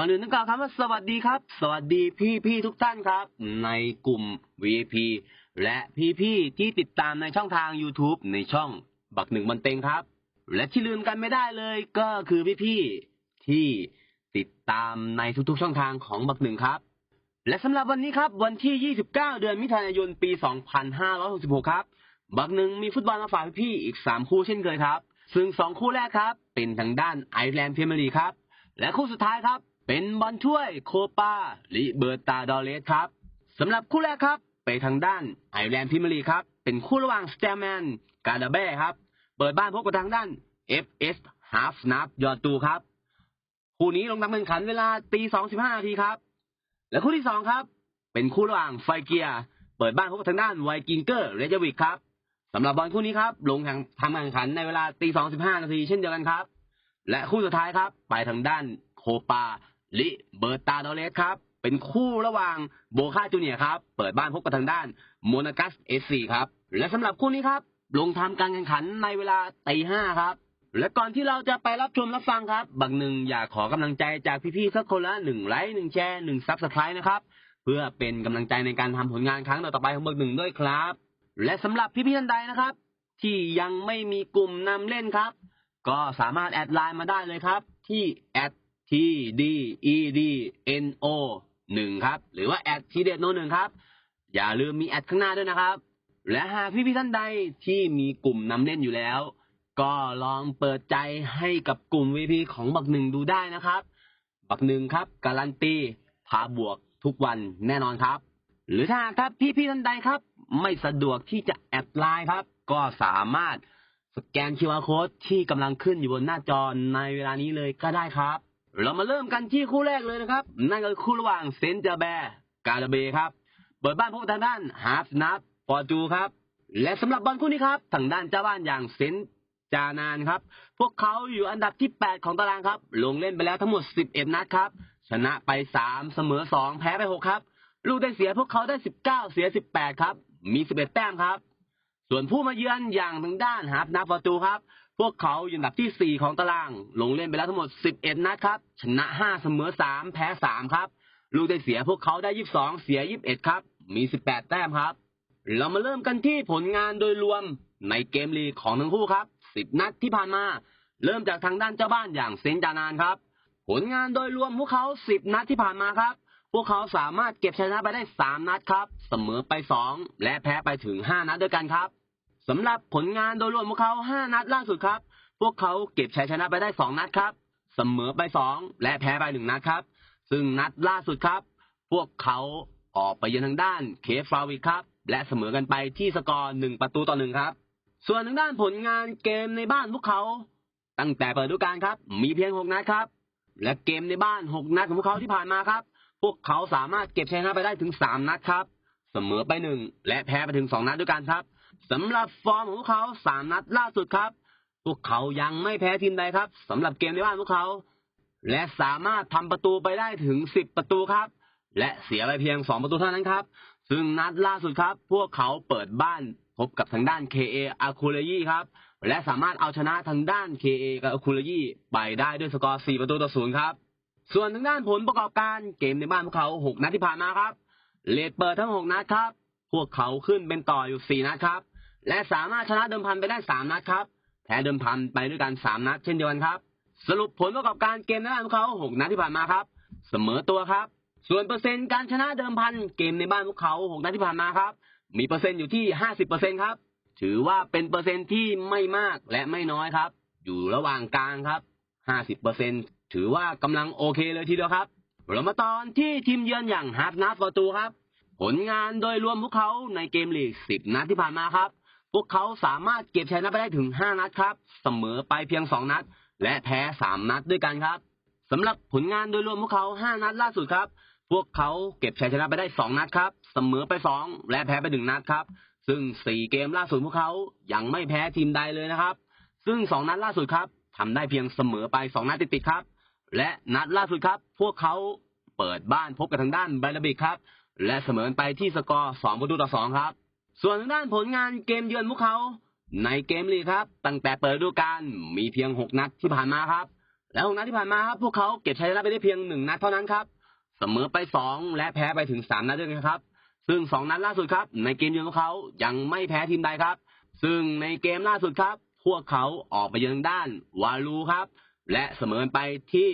ก่อนอื่นต้องกล่าวคำว่าสวัสดีครับ สวัสดีพี่พี่ทุกท่านครับ ในกลุ่ม VIP และพี่พี่ที่ติดตามในช่องทาง YouTube ในช่องบักหนึ่งมันเต็งครับ และที่ลืมกันไม่ได้เลยก็คือพี่พี่ที่ติดตามในทุกๆช่องทางของบักหนึ่งครับ และสำหรับวันนี้ครับ วันที่ 29 เดือนมิถุนายนปี 2566 ครับ บักหนึ่งมีฟุตบอลมาฝากพี่อีก 3 คู่เช่นเคยครับ ซึ่ง 2 คู่แรกครับ เป็นทางด้านไอร์แลนด์พรเมียร์ลีกครับ และคู่สุดท้ายครับ เป็นบอลถ้วยโคปาลิเบอร์ตาดอเรสครับสำหรับคู่แรกครับ ไปทางด้านไอร์แลนด์พรีเมียร์ลีครับ เป็นคู่ระหว่างสเตแมนกาดาเบ้ครับ เปิดบ้านพบกับทางด้าน FS ฮาฟนับยอดตูครับ คู่นี้ลงนำแข่งขันเวลาตี2.15นาทีครับ และคู่ที่สองครับ เป็นคู่ระหว่างไฟเกียเปิดบ้านพบกับทางด้านไวกิงเกอร์เรเจวิกครับสำหรับบอลคู่นี้ครับ ลงแข่งทำการแข่งขันในเวลาตีสองสิบห้านาทีเช่นเดียวกันครับ และคู่สุดท้ายครับ ไปทางด้าน โคปาลิเบอร์ตาดอเรสครับ เป็นคู่ระหว่างโบคาจูเนียครับ เปิดบ้านพบกับทางด้านโมนากัสเอซีครับ และสำหรับคู่นี้ครับ ลงทำการแข่งขันในเวลาตีห้าครับ และก่อนที่เราจะไปรับชมรับฟังครับ บางหนึ่งอยากขอกำลังใจจากพี่ๆสักคนละหนึ่งไลค์หนึ่งแชร์หนึ่งซับสไครต์นะครับ เพื่อเป็นกำลังใจในการทำผลงานครั้งต่อไปของเบอร์หนึ่งด้วยครับ และสำหรับพี่ๆท่านใดนะครับ ที่ยังไม่มีกลุ่มนำเล่นครับ ก็สามารถแอดไลน์มาได้เลยครับ ที่แอด t d e d n o หนึ่งครับ หรือว่าแอดทีเด็ดโนหนึ่งครับ อย่าลืมมีแอดข้างหน้าด้วยนะครับ และหากพี่ๆท่านใดที่มีกลุ่มนำเล่นอยู่แล้ว ก็ลองเปิดใจให้กับกลุ่ม VP ของบักหนึ่งดูได้นะครับ บักหนึ่งครับ การันตีพาบวกทุกวันแน่นอนครับ หรือถ้าครับพี่ๆท่านใดครับ ไม่สะดวกที่จะแอดไลน์ครับ ก็สามารถสแกน QR Code ที่กำลังขึ้นอยู่บนหน้าจอในเวลานี้เลยก็ได้ครับ เรามาเริ่มกันที่คู่แรกเลยนะครับ นั่นก็คือคู่ระหว่างเซนต์เจอร์แบร์กาลาเบครับ เปิดบ้านพบทางด้านฮาร์ฟนับฟอร์จูครับ และสำหรับบอลคู่นี้ครับ ทางด้านเจ้าบ้านอย่างเซนจานานครับ พวกเขาอยู่อันดับที่ 8 ของตารางครับ ลงเล่นไปแล้วทั้งหมด 11 นัดครับ ชนะไป 3 เสมอ 2 แพ้ไป 6 ครับ ลูกได้เสียพวกเขาได้ 19 เสีย 18 ครับ มี 11 แต้มครับ ส่วนผู้มาเยือนอย่างทางด้านฮาร์ฟนับฟอร์จูครับ พวกเขาอยู่อันดับที่ 4 ของตาราง ลงเล่นไปแล้วทั้งหมด 11 นัดครับ ชนะ 5 เสมอ 3 แพ้ 3 ครับ ลูกได้เสียพวกเขาได้ 22 เสีย 21 ครับ มี 18 แต้มครับ เรามาเริ่มกันที่ผลงานโดยรวมในเกมลีกของทั้งคู่ครับ 10 นัดที่ผ่านมา เริ่มจากทางด้านเจ้าบ้านอย่างเซนจานานครับ ผลงานโดยรวมพวกเขา 10 นัดที่ผ่านมาครับ พวกเขาสามารถเก็บชนะไปได้ 3 นัดครับ เสมอไป 2 และแพ้ไปถึง 5 นัดด้วยกันครับ สำหรับผลงานโดยรวมพวกเขา 5 นัดล่าสุดครับ พวกเขาเก็บชัยชนะไปได้ 2 นัดครับ เสมอไป 2 และแพ้ไป 1 นัดครับ ซึ่งนัดล่าสุดครับ พวกเขาออกไปเยือนทางด้านเคฟฟาวิกครับ และเสมอกันไปที่สกอร์1ประตูต่อหนึ่งครับ ส่วนทางด้านผลงานเกมในบ้านพวกเขา ตั้งแต่เปิดฤดูกาลครับ มีเพียง 6 นัดครับ และเกมในบ้าน 6 นัดของพวกเขาที่ผ่านมาครับ พวกเขาสามารถเก็บชัยชนะไปได้ถึง 3 นัดครับ เสมอไป 1 และแพ้ไปถึง 2 นัดด้วยกันครับ สำหรับฟอร์มของพวกเขา3นัดล่าสุดครับ พวกเขายังไม่แพ้ทีมใดครับสำหรับเกมในบ้านพวกเขา และสามารถทำประตูไปได้ถึง10ประตูครับ และเสียไปเพียง2ประตูเท่านั้นครับ ซึ่งนัดล่าสุดครับ พวกเขาเปิดบ้านพบกับทางด้าน KA อาคูเลยีครับ และสามารถเอาชนะทางด้าน KA กับอาคูเลยีไปได้ด้วยสกอร์4ประตูต่อศูนย์ครับ ส่วนทางด้านผลประกอบการเกมในบ้านพวกเขา6นัดที่ผ่านมาครับเลดเปิดทั้ง6นัดครับ พวกเขาขึ้นเป็นต่ออยู่4นัดครับ และสามารถชนะเดิมพันไปได้3นัดครับแพ้เดิมพันไปด้วยกัน3นัดเช่นเดียวกันครับ สรุปผลประกอบการเกมในบ้านพวกเขา6นัดที่ผ่านมาครับ เสมอตัวครับ ส่วนเปอร์เซ็นต์การชนะเดิมพันเกมในบ้านพวกเขา6นัดที่ผ่านมาครับ มีเปอร์เซ็นต์อยู่ที่50%ครับถือว่าเป็นเปอร์เซ็นต์ที่ไม่มากและไม่น้อยครับ อยู่ระหว่างกลางครับ50%ถือว่ากำลังโอเคเลยทีเดียวครับเรามาตอนที่ทีมเยือนอย่างฮาร์ดนับประตูครับ ผลงานโดยรวมพวกเขาในเกมลีก10นัดที่ผ่านมาครับ พวกเขาสามารถเก็บชัยชนะไปได้ถึง 5 นัดครับ เสมอไปเพียง 2 นัด และแพ้ 3 นัดด้วยกันครับสำหรับผลงานโดยรวมพวกเขา 5 นัดล่าสุดครับ พวกเขาเก็บชัยชนะไปได้ 2 นัดครับ เสมอไป 2 และแพ้ไป 1 นัดครับ ซึ่ง 4 เกมล่าสุดพวกเขายังไม่แพ้ทีมใดเลยนะครับ ซึ่ง 2 นัดล่าสุดครับทำได้เพียงเสมอไป 2 นัดติดๆครับ และนัดล่าสุดครับ พวกเขาเปิดบ้านพบกับทางด้านไบลบิกครับ และเสมอไปที่สกอร์ 2 ประตูต่อ 2 ครับ ส่วนทางด้านผลงานเกมเยือนพวกเขา ในเกมลีครับ ตั้งแต่เปิดฤดูกาลมีเพียง 6 นัดที่ผ่านมาครับ แล้วหกนัดที่ผ่านมาครับพวกเขาเก็บชัยชนะไปได้เพียงหนึ่งนัดเท่านั้นครับ เสมอไปสองและแพ้ไปถึงสามนัดด้วยกันครับ ซึ่งสองนัดล่าสุดครับ ในเกมเยือนของเขายังไม่แพ้ทีมใดครับ ซึ่งในเกมล่าสุดครับ พวกเขาออกไปเยือนด้านวาลูครับ และเสมอไปที่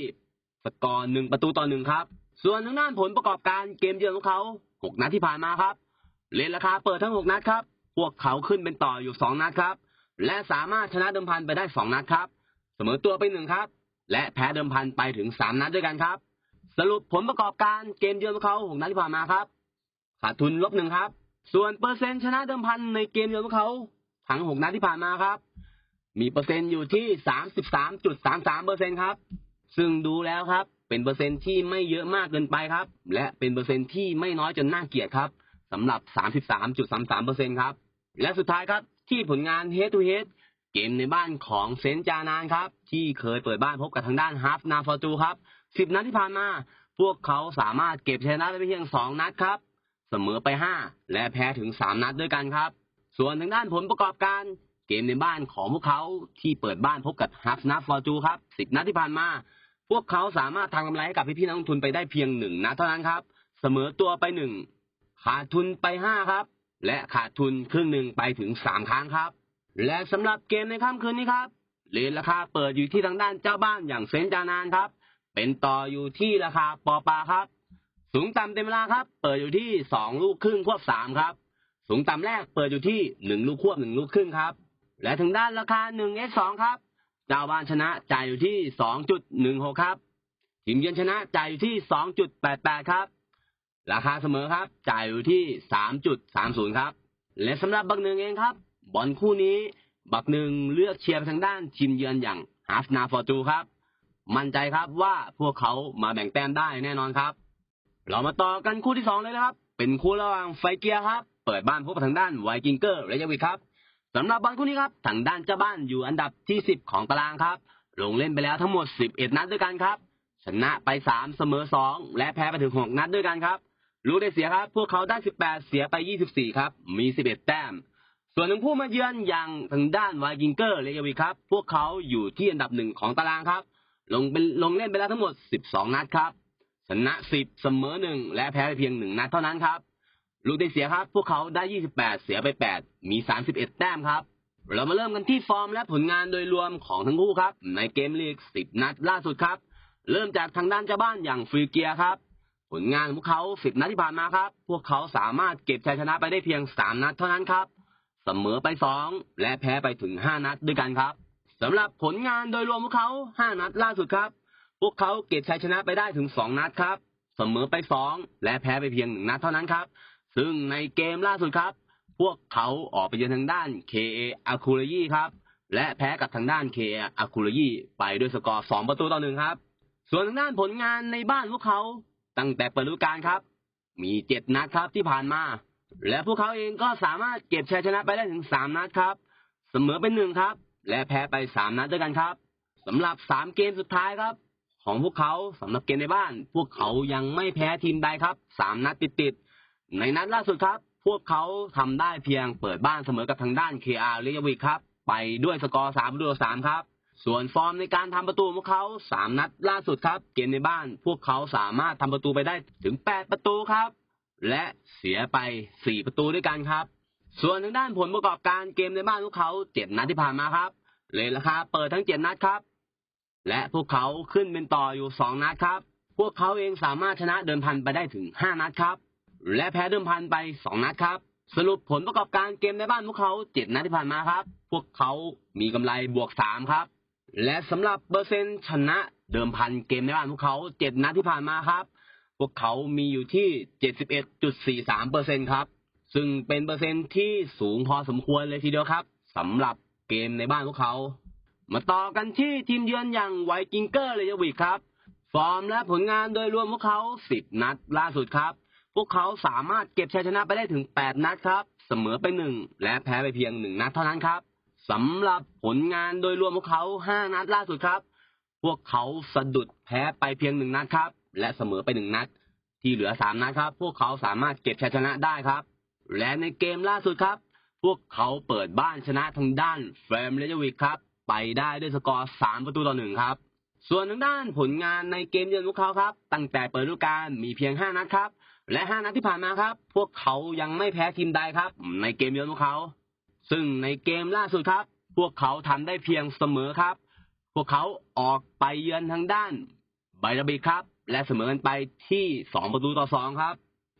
สกอร์หนึ่งประตูต่อหนึ่งครับ ส่วนทางด้านผลประกอบการเกมเยือนของเขาหกนัดที่ผ่านมาครับ เลนราคาเปิดทั้งหกนัดครับ พวกเขาขึ้นเป็นต่ออยู่สองนัดครับ และสามารถชนะเดิมพันไปได้สองนัดครับ เสมอตัวไปหนึ่งครับ และแพ้เดิมพันไปถึงสามนัดด้วยกันครับ สรุปผลประกอบการเกมเยือนของเขาหกนัดที่ผ่านมาครับ ขาดทุนลบหนึ่งครับ ส่วนเปอร์เซ็นต์ชนะเดิมพันในเกมเยือนของเขาทั้งหกนัดที่ผ่านมาครับ มีเปอร์เซ็นต์อยู่ที่สามสิบสามจุดสามสามเปอร์เซ็นครับ ซึ่งดูแล้วครับ เป็นเปอร์เซ็นต์ที่ไม่เยอะมากเกินไปครับ และเป็นเปอร์เซ็นต์ที่ไม่น้อยจนน่าเกลียดครับ สำหรับสามสิบสามจุดสามสามเปอร์เซ็นครับ และสุดท้ายครับที่ผลงาน head to head เกมในบ้านของเซนจานานครับ ที่เคยเปิดบ้านพบกับทางด้านฮาร์ฟนาฟอร์จูครับสิบนัดที่ผ่านมา พวกเขาสามารถเก็บชนะได้เพียงสองนัดครับ เสมอไปห้าและแพ้ถึงสามนัดด้วยกันครับ ส่วนทางด้านผลประกอบการเกมในบ้านของพวกเขาที่เปิดบ้านพบกับฮาร์ฟนาฟอร์จูครับสิบนัดที่ผ่านมา พวกเขาสามารถทำกำไรให้กับพี่ๆนักลงทุนไปได้เพียงหนึ่งนัดเท่านั้นครับ เสมอตัวไปหนึ่ง ขาดทุนไปห้าครับ และขาดทุนครึ่งหนึ่งไปถึงสามครั้งครับ และสำหรับเกมในค่ำคืนนี้ครับเลนราคาเปิดอยู่ที่ทางด้านเจ้าบ้านอย่างเซนจานานครับ เป็นต่ออยู่ที่ราคาปอปาครับ สูงต่ำเต็มเวลาครับ เปิดอยู่ที่สองลูกครึ่งควบสามครับ สูงต่ำแรกเปิดอยู่ที่หนึ่งลูกควบหนึ่งลูกครึ่งครับ และทางด้านราคาหนึ่งเอสองครับเจ้าบ้านชนะจ่ายอยู่ที่สองจุดหนึ่งหกครับทีมเยือนชนะจ่ายอยู่ที่สองจุดแปดแปดครับ ราคาเสมอครับ จ่ายอยู่ที่สามจุดสามศูนย์ครับ และสำหรับบักหนึ่งเองครับ บอลคู่นี้ บักหนึ่งเลือกเชียร์ทางด้านทีมเยือนอย่างฮาฟนาฟอร์จูครับ มั่นใจครับว่าพวกเขามาแบ่งแต้มได้แน่นอนครับ เรามาต่อกันคู่ที่สองเลยนะครับ เป็นคู่ระหว่างไฟเกียร์ครับ เปิดบ้านพบกับทางด้านไวกิงเกอร์เรยาวิกครับสำหรับบอลคู่นี้ครับทางด้านเจ้าบ้านอยู่อันดับที่ 10 ของตารางครับ ลงเล่นไปแล้วทั้งหมด 11 นัดด้วยกันครับ ชนะไป 3 เสมอ 2 และแพ้ไปถึง 6 นัดด้วยกันครับ ลูกได้เสียครับ พวกเขาได้ 18 เสียไป 24 ครับ มี 11 แต้ม ส่วนหนึ่งผู้มาเยือนอย่างทางด้านไวกิงเกอร์เรยาวิกครับ พวกเขาอยู่ที่อันดับหนึ่งของตารางครับ ลงเป็นลงเล่นไปแล้วทั้งหมด 12 นัดครับ ชนะ 10 เสมอ1และแพ้ไปเพียง1นัดเท่านั้นครับ ลูกได้เสียครับ พวกเขาได้ 28 เสียไป 8 มี 31 แต้มครับ เรามาเริ่มกันที่ฟอร์มและผลงานโดยรวมของทั้งคู่ครับ ในเกมลีก 10 นัดล่าสุดครับ เริ่มจากทางด้านเจ้าบ้านอย่างฟรีเกียครับ ผลงานของพวกเขา10นัดที่ผ่านมาครับ พวกเขาสามารถเก็บชัยชนะไปได้เพียง3นัดเท่านั้นครับ เสมอไป2และแพ้ไปถึง5นัดด้วยกันครับสำหรับผลงานโดยรวมพวกเขา5นัดล่าสุดครับ พวกเขาเก็บชัยชนะไปได้ถึง2นัดครับ เสมอไป2และแพ้ไปเพียง1นัดเท่านั้นครับ ซึ่งในเกมล่าสุดครับ พวกเขาออกไปเยือนทางด้าน KA a k u r a y ครับ และแพ้กับทางด้าน KA a k u r a y ไปด้วยสกอร์2ประตูต่อหนึ่งครับ ส่วนทางด้านผลงานในบ้านพวกเขา ตั้งแต่เปิดฤดูกาลครับ มี7นัดครับที่ผ่านมา และพวกเขาเองก็สามารถเก็บชัยชนะไปได้ถึง3นัดครับ เสมอเป็นหนึ่งครับ และแพ้ไป3นัดด้วยกันครับสำหรับ3เกมสุดท้ายครับ ของพวกเขาสำหรับเกมในบ้าน พวกเขายังไม่แพ้ทีมใดครับ3นัดติดๆในนัดล่าสุดครับ พวกเขาทำได้เพียงเปิดบ้านเสมอกับทางด้าน KR เรยวิกครับ ไปด้วยสกอร์3ประตูต่อ3ครับ ส่วนฟอร์มในการทำประตูของเขา3นัดล่าสุดครับ เกมในบ้านพวกเขาสามารถทำประตูไปได้ถึง8ปดประตูครับ และเสียไป4ประตูด้วยกันครับ ส่วนทางด้านผลประกอบการเกมในบ้านพวกเขา7นัดที่ผ่านมาครับ เลยราคาเปิดทั้ง7นัดครับ และพวกเขาขึ้นเป็นต่ออยู่2นัดครับ พวกเขาเองสามารถชนะเดิมพันไปได้ถึง5นัดครับ และแพ้เดิมพันไป2นัดครับสรุปผลประกอบการเกมในบ้านพวกเขา7นัดที่ผ่านมาครับ พวกเขามีกำไรบวก3ครับ และสำหรับเปอร์เซ็นต์ชนะเดิมพันเกมในบ้านพวกเขา7นัดที่ผ่านมาครับ พวกเขามีอยู่ที่71.43เอ็ดจุดสี่สามเปอร์เซ็นครับ ซึ่งเป็นเปอร์เซ็นต์ที่สูงพอสมควรเลยทีเดียวครับสำหรับเกมในบ้านพวกเขา มาต่อกันที่ทีมเยือนอย่างไวกิงเกอร์เลยวิกครับ ฟอร์มและผลงานโดยรวมพวกเขา10นัดล่าสุดครับ พวกเขาสามารถเก็บชัยชนะไปได้ถึง8นัดครับ เสมอไป1และแพ้ไปเพียง1นัดเท่านั้นครับ สำหรับผลงานโดยรวมพวกเขา 5 นัดล่าสุดครับ พวกเขาสะดุดแพ้ไปเพียง 1 นัดครับ และเสมอไป 1 นัด ที่เหลือ 3 นัดครับ พวกเขาสามารถเก็บชัยชนะได้ครับ และในเกมล่าสุดครับ พวกเขาเปิดบ้านชนะทางด้านเฟรมเลเจวิกครับ ไปได้ด้วยสกอร์ 3 ประตูต่อหนึ่งครับ ส่วนทางด้านผลงานในเกมเยือนพวกเขาครับ ตั้งแต่เปิดฤดูกาลมีเพียง 5 นัดครับ และ 5 นัดที่ผ่านมาครับ พวกเขายังไม่แพ้ทีมใดครับ ในเกมเยือนพวกเขา ซึ่งในเกมล่าสุดครับ พวกเขาทำได้เพียงเสมอครับ พวกเขาออกไปเยือนทางด้านไบรบิครับ และเสมอกันไปที่ 2 ประตูต่อ 2 ครับ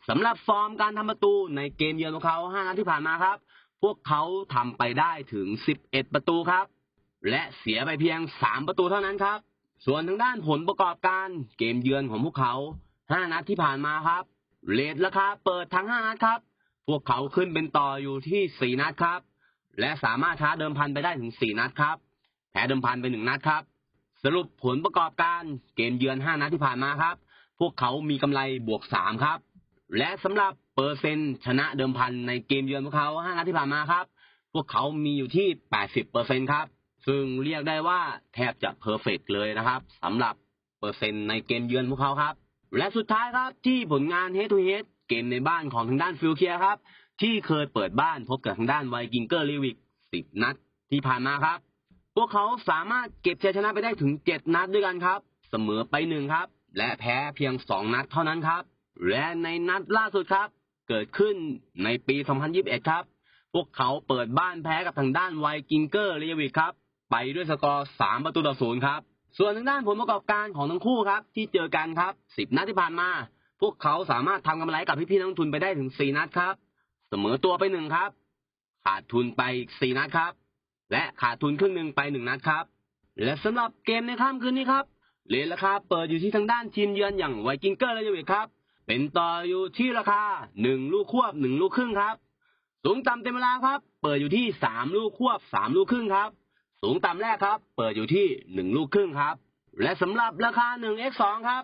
สำหรับฟอร์มการทำประตูในเกมเยือนของเขา5นัดที่ผ่านมาครับ พวกเขาทำไปได้ถึง 11 ประตูครับ และเสียไปเพียง 3 ประตูเท่านั้นครับ ส่วนทางด้านผลประกอบการเกมเยือนของพวกเขา 5 นัดที่ผ่านมาครับเรทราคาเปิดทั้ง 5 นัดครับ พวกเขาขึ้นเป็นต่ออยู่ที่ 4 นัดครับ และสามารถท้าเดิมพันไปได้ถึง4นัดครับ แพ้เดิมพันไป1นัดครับ สรุปผลประกอบการเกมเยือน5นัดที่ผ่านมาครับ พวกเขามีกำไรบวก3ครับ และสำหรับเปอร์เซ็นต์ชนะเดิมพันในเกมเยือนพวกเขา5นัดที่ผ่านมาครับ พวกเขามีอยู่ที่80%ครับ ซึ่งเรียกได้ว่าแทบจะเพอร์เฟกเลยนะครับสำหรับเปอร์เซ็นต์ในเกมเยือนพวกเขาครับ และสุดท้ายครับที่ผลงาน Head to h e a เกมในบ้านของทางด้านฟิลเคียครับ ที่เคยเปิดบ้านพบกับทางด้านไวกิงเกอร์ลิวิก10นัดที่ผ่านมาครับ พวกเขาสามารถเก็บชัยชนะไปได้ถึง7นัดด้วยกันครับ เสมอไปหนึ่งครับ และแพ้เพียง2นัดเท่านั้นครับ และในนัดล่าสุดครับ เกิดขึ้นในปี 2021 ครับ พวกเขาเปิดบ้านแพ้กับทางด้านไวกิงเกอร์ลิวิกครับ ไปด้วยสกอร์3ประตูต่อศูนย์ครับ ส่วนทางด้านผลประกอบการของทั้งคู่ครับ ที่เจอกันครับ10นัดที่ผ่านมา พวกเขาสามารถทำกำไรกับพี่ๆนักทุนไปได้ถึง4นัดครับ เสมอตัวไปหนึ่งครับ ขาดทุนไปอีก4นัดครับ และขาดทุนครึ่งหนึ่งไปหนึ่งนัดครับ และสำหรับเกมในค่ำคืนนี้ครับเลนราคาเปิดอยู่ที่ทางด้านทีมเยือนอย่างไวกิงเกอร์และยูเวครับ เป็นต่ออยู่ที่ราคา1ลูกควบ1ลูกครึ่งครับ สูงต่ำเต็มเวลาครับ เปิดอยู่ที่3ลูกควบ3ลูกครึ่งครับ สูงต่ำแรกครับ เปิดอยู่ที่1ลูกครึ่งครับ และสำหรับราคา 1x2 ครับ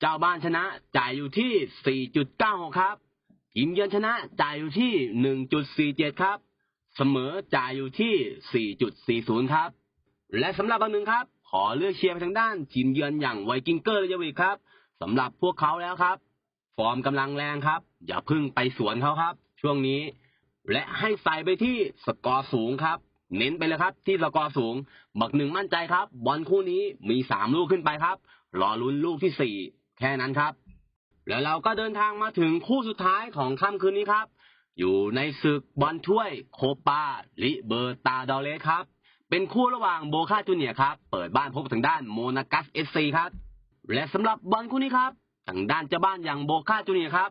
เจ้าบ้านชนะจ่ายอยู่ที่4.96ครับ ทีมเยือนชนะจ่ายอยู่ที่ 1.47 ครับ เสมอจ่ายอยู่ที่ 4.40 ครับ และสำหรับบางหนึ่งครับ ขอเลือกเชียร์ไปทางด้านทีมเยือนอย่างไวกิงเกอร์แลยวิครับสำหรับพวกเขาแล้วครับ ฟอร์มกำลังแรงครับ อย่าเพึ่งไปสวนเขาครับ ช่วงนี้ และให้ใส่ไปที่สกอร์สูงครับ เน้นไปเลยครับ ที่สกอร์สูง บักหนึ่งมั่นใจครับ บอลคู่นี้มีสามลูกขึ้นไปครับ รอลุ้นลูกที่สี่แค่นั้นครับ แล้วเราก็เดินทางมาถึงคู่สุดท้ายของค่ำคืนนี้ครับ อยู่ในศึกบอลถ้วยโคปาลิเบอร์ตาดอเลสครับ เป็นคู่ระหว่างโบคาจูเนียครับ เปิดบ้านพบทางด้านโมนากัสเอสซีครับ และสำหรับบอลคู่นี้ครับ ทางด้านเจ้าบ้านอย่างโบคาจูเนียครับ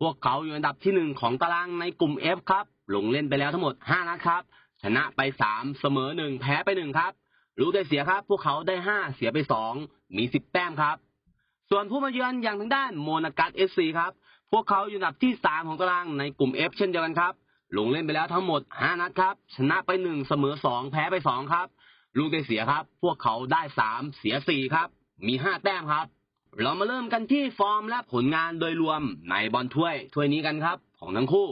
พวกเขาอยู่อันดับที่หนึ่งของตารางในกลุ่ม F ครับ ลงเล่นไปแล้วทั้งหมด5นัดครับ ชนะไป 3 เสมอ 1 แพ้ไป 1 ครับ รู้ได้เสียครับ พวกเขาได้ 5 เสียไป 2 มี 10 แต้มครับ ส่วนผู้มาเยือนอย่างทางด้านโมนากัสเอฟซีครับ พวกเขาอยู่อันดับที่ 3 ของตารางในกลุ่ม F เช่นเดียวกันครับ ลงเล่นไปแล้วทั้งหมด 5 นัดครับ ชนะไป 1 เสมอ 2 แพ้ไป 2 ครับ ลูกได้เสียครับ พวกเขาได้ 3 เสีย 4 ครับ มี 5 แต้มครับ เรามาเริ่มกันที่ฟอร์มและผลงานโดยรวมในบอลถ้วยถ้วยนี้กันครับ ของทั้งคู่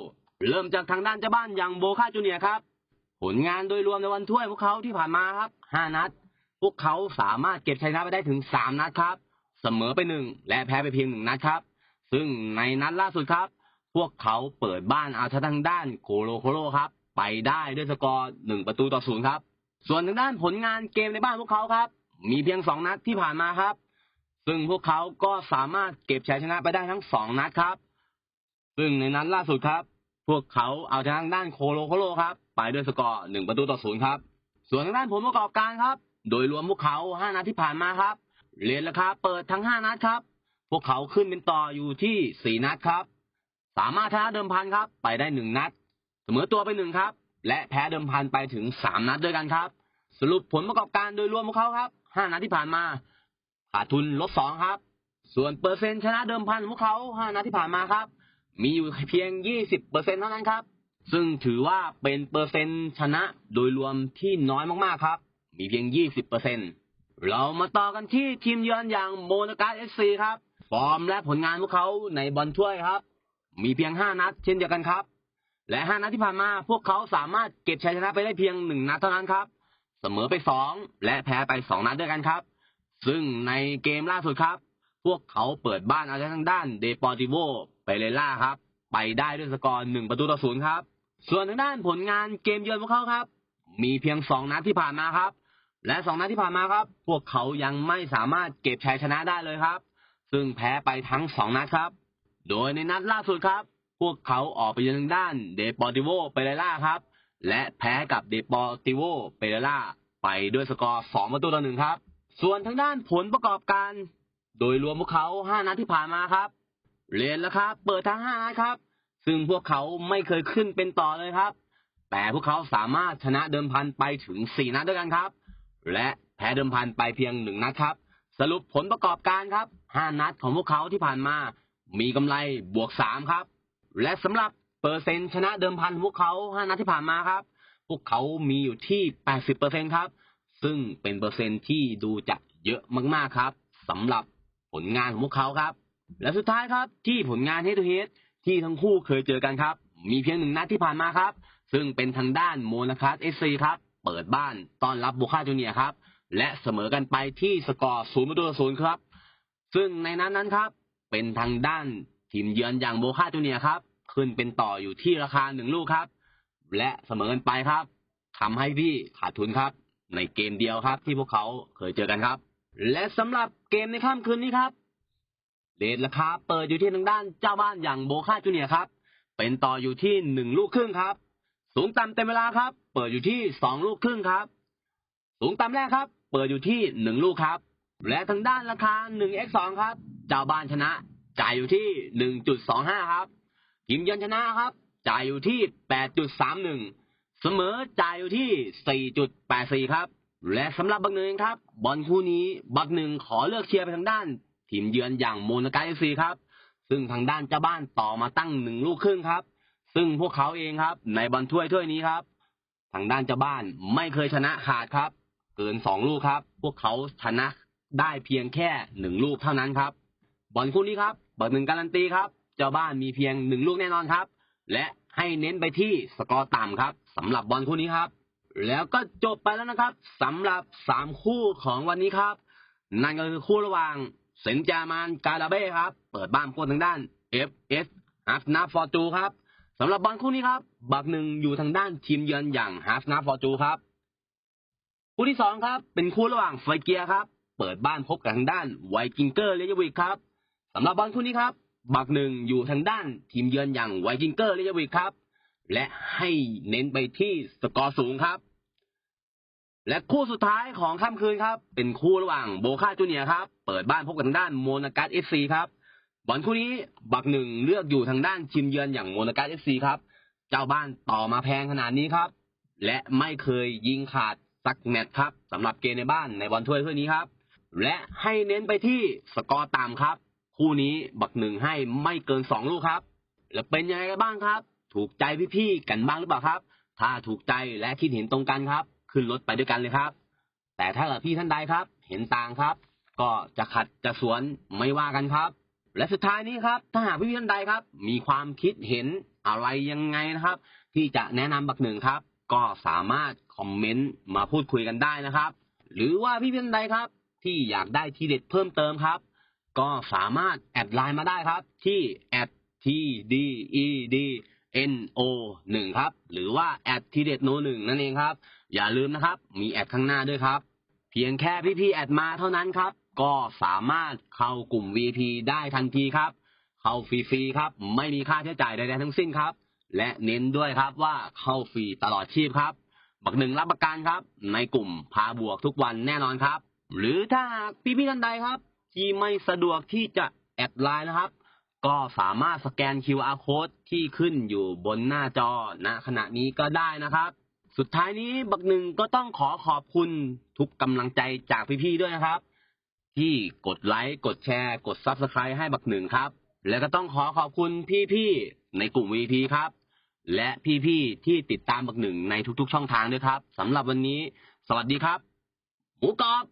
เริ่มจากทางด้านเจ้าบ้านอย่างโบคาจูเนียครับ ผลงานโดยรวมในวันถ้วยพวกเขาที่ผ่านมาครับ 5 นัด พวกเขาสามารถเก็บชัยชนะไปได้ถึง 3 นัดครับ เสมอไป1และแพ้ไปเพียง1นัดครับ ซึ่งในนัดล่าสุดครับ พวกเขาเปิดบ้านเอาชนะทางด้านโคโลโคโลครับ ไปได้ด้วยสกอร์1ประตูต่อศูนย์ครับ ส่วนทางด้านผลงานเกมในบ้านพวกเขาครับ มีเพียง2นัดที่ผ่านมาครับ ซึ่งพวกเขาก็สามารถเก็บชัยชนะไปได้ทั้ง2นัดครับ ซึ่งในนัดล่าสุดครับ พวกเขาเอาชนะทางด้านโคโลโคโลครับ ไปด้วยสกอร์1ประตูต่อศูนย์ครับ ส่วนทางด้านผลประกอบการครับ โดยรวมพวกเขา5นัดที่ผ่านมาครับ เรียนราคาเปิดทั้ง 5 นัดครับ พวกเขาขึ้นเป็นต่ออยู่ที่ 4 นัดครับ สามารถชนะเดิมพันครับ ไปได้ 1 นัด เสมอตัวไป 1 ครับ และแพ้เดิมพันไปถึง 3 นัดด้วยกันครับ สรุปผลประกอบการโดยรวมพวกเขาครับ 5 นัดที่ผ่านมา ขาดทุนลบ 2 ครับ ส่วนเปอร์เซ็นต์ชนะเดิมพันของพวกเขา 5 นัดที่ผ่านมาครับ มีอยู่เพียง 20เปอร์เซ็นต์เท่านั้นครับ ซึ่งถือว่าเป็นเปอร์เซ็นต์ชนะโดยรวมที่น้อยมากๆครับ มีเพียง 20เปอร์เซ็นต์ เรามาต่อกันที่ทีมเยือนอย่างโมนาการเอสซีครับ ฟอร์มและผลงานพวกเขาในบอลถ้วยครับ มีเพียง5นัดเช่นเดียวกันครับ และ5นัดที่ผ่านมาพวกเขาสามารถเก็บชัยชนะไปได้เพียง1นัดเท่านั้นครับเสมอไป2และแพ้ไป2นัดด้วยกันครับ ซึ่งในเกมล่าสุดครับ พวกเขาเปิดบ้านเอาชนะทางด้านเดปอร์ติโวไปเลล่าครับ ไปได้ด้วยสกอร์1ประตูต่อศูนย์ครับ ส่วนทางด้านผลงานเกมเยือนพวกเขาครับ มีเพียง2นัดที่ผ่านมาครับ และสองนัดที่ผ่านมาครับ พวกเขายังไม่สามารถเก็บชัยชนะได้เลยครับ ซึ่งแพ้ไปทั้งสองนัดครับ โดยในนัดล่าสุดครับ พวกเขาออกไปยือนทางด้านเดปอร์ติโวเปเรล่าครับ และแพ้กับเดปอร์ติโวเปเรล่าไปด้วยสกอร์2ประตูต่อหนึ่งครับ ส่วนทางด้านผลประกอบการ โดยรวมพวกเขา5นัดที่ผ่านมาครับเรียนแล้วครับ เปิดทั้ง5นัดครับ ซึ่งพวกเขาไม่เคยขึ้นเป็นต่อเลยครับ แต่พวกเขาสามารถชนะเดิมพันไปถึง4นัดด้วยกันครับ และแพ้เดิมพันไปเพียง1นัดครับ สรุปผลประกอบการครับ5นัดของพวกเขาที่ผ่านมา มีกำไรบวก3ครับ และสำหรับเปอร์เซ็นต์ชนะเดิมพันของพวกเขา5นัดที่ผ่านมาครับ พวกเขามีอยู่ที่80%ครับ ซึ่งเป็นเปอร์เซ็นต์ที่ดูจะเยอะมากๆครับสำหรับผลงานของพวกเขาครับ และสุดท้ายครับที่ผลงานเฮด o เฮดที่ทั้งคู่เคยเจอกันครับ มีเพียงหนึ่งนัดที่ผ่านมาครับ ซึ่งเป็นทางด้านโมนาคัสเอซีครับ เปิดบ้านต้อนรับโบคาจูเนียครับ และเสมอกันไปที่สกอร์ศูนย์ประตูศูนย์ครับ ซึ่งในนั้นนั้นครับ เป็นทางด้านทีมเยือนอย่างโบคาจูเนียครับ ขึ้นเป็นต่ออยู่ที่ราคาหนึ่งลูกครับ และเสมอกันไปครับทำให้พี่ขาดทุนครับ ในเกมเดียวครับ ที่พวกเขาเคยเจอกันครับ และสำหรับเกมในค่ำคืนนี้ครับเดทราคาเปิดอยู่ที่ทางด้านเจ้าบ้านอย่างโบคาจูเนียครับ เป็นต่ออยู่ที่หนึ่งลูกครึ่งครับ สูงต่ำเต็มเวลาครับ เปิดอยู่ที่สองลูกครึ่งครับ สูงต่ำแรกครับ เปิดอยู่ที่หนึ่งลูกครับ และทางด้านราคาหนึ่ง x สองครับ เจ้าบ้านชนะ จ่ายอยู่ที่หนึ่งจุดสองห้าครับทีมเยือนชนะครับ จ่ายอยู่ที่แปดจุดสามหนึ่งเสมอจ่ายอยู่ที่สี่จุดแปดสี่ครับ และสำหรับบักหนึ่งครับ บอลคู่นี้บักหนึ่งขอเลือกเชียร์ไปทางด้าน ทีมเยือนอย่างโมนาคาเอฟซีครับ ซึ่งทางด้านเจ้าบ้านต่อมาตั้งหนึ่งลูกครึ่งครับ ซึ่งพวกเขาเองครับ ในบอลถ้วยถ้วยนี้ครับ ทางด้านเจ้าบ้านไม่เคยชนะขาดครับ เกินสองลูกครับ พวกเขาชนะได้เพียงแค่หนึ่งลูกเท่านั้นครับ บอลคู่นี้ครับเบิร์หนึ่งการันตีครับ เจ้าบ้านมีเพียงหนึ่งลูกแน่นอนครับ และให้เน้นไปที่สกอร์ต่ำครับสำหรับบอลคู่นี้ครับ แล้วก็จบไปแล้วนะครับสำหรับสามคู่ของวันนี้ครับ นั่นก็คือคู่ระหว่างเซนจามานกาลาเบ้ครับ เปิดบ้านพวกทางด้าน FS ฮัฟนาฟอร์จูครับ สำหรับบอลคู่นี้ครับ บักหนึ่งอยู่ทางด้านทีมเยือนอย่างฮัฟนาฟอร์จูครับ คู่ที่สองครับ เป็นคู่ระหว่างไฟเกียครับ เปิดบ้านพบกับทางด้านไวกิงเกอร์เลยวิกครับสำหรับบอลคู่นี้ครับ บักหนึ่งอยู่ทางด้านทีมเยือนอย่างไวกิงเกอร์เลยวิกครับ และให้เน้นไปที่สกอร์สูงครับ และคู่สุดท้ายของค่ำคืนครับ เป็นคู่ระหว่างโบคาจูเนียครับ เปิดบ้านพบกับทางด้านโมนากัสเอฟซีครับ บอลคู่นี้บักหนึ่งเลือกอยู่ทางด้านทีมเยือนอย่างโมนากัสเอฟซีครับ เจ้าบ้านต่อมาแพงขนาดนี้ครับ และไม่เคยยิงขาดสักแมตช์ครับสำหรับเกมในบ้านในบอลถ้วยถ้วยนี้ครับ และให้เน้นไปที่สกอร์ต่ำครับ คู่นี้บักหนึ่งให้ไม่เกินสองลูกครับ แล้วเป็นยังไงกันบ้างครับ ถูกใจพี่ๆกันบ้างหรือเปล่าครับ ถ้าถูกใจและคิดเห็นตรงกันครับ ขึ้นรถไปด้วยกันเลยครับ แต่ถ้าเกิดพี่ท่านใดครับ เห็นต่างครับ ก็จะขัดจะสวนไม่ว่ากันครับ และสุดท้ายนี้ครับ ถ้าหากพี่ท่านใดครับ มีความคิดเห็นอะไรยังไงนะครับ ที่จะแนะนำบักหนึ่งครับ ก็สามารถคอมเมนต์มาพูดคุยกันได้นะครับ หรือว่าพี่ท่านใดครับ ที่อยากได้ทีเด็ดเพิ่มเติมครับ ก็สามารถแอดไลน์มาได้ครับ ที่ t d e d n o หนึ่งครับ หรือว่าแอดทีเด็ดโนหนึ่งนั่นเองครับ อย่าลืมนะครับ มีแอดข้างหน้าด้วยครับ เพียงแค่พี่ๆแอดมาเท่านั้นครับ ก็สามารถเข้ากลุ่ม VP ได้ทันทีครับ เข้าฟรีๆครับ ไม่มีค่าใช้จ่ายใดๆทั้งสิ้นครับ และเน้นด้วยครับว่าเข้าฟรีตลอดชีพครับ บักหนึ่งรับประกันครับ ในกลุ่มพาบวกทุกวันแน่นอนครับ หรือถ้าหากพี่ๆท่านใดครับ ที่ไม่สะดวกที่จะแอดไลน์นะครับ ก็สามารถสแกน QR code ที่ขึ้นอยู่บนหน้าจอณขณะนี้ก็ได้นะครับสุดท้ายนี้บักหนึ่งก็ต้องขอขอบคุณทุกกำลังใจจากพี่ๆด้วยนะครับ ที่กดไลค์กดแชร์ กด Subscribe ให้บักหนึ่งครับ และก็ต้องขอขอบคุณพี่ๆในกลุ่ม VP ครับ และพี่ๆที่ติดตามบักหนึ่งในทุกๆช่องทางด้วยครับสำหรับวันนี้ สวัสดีครับ หมูกรอบ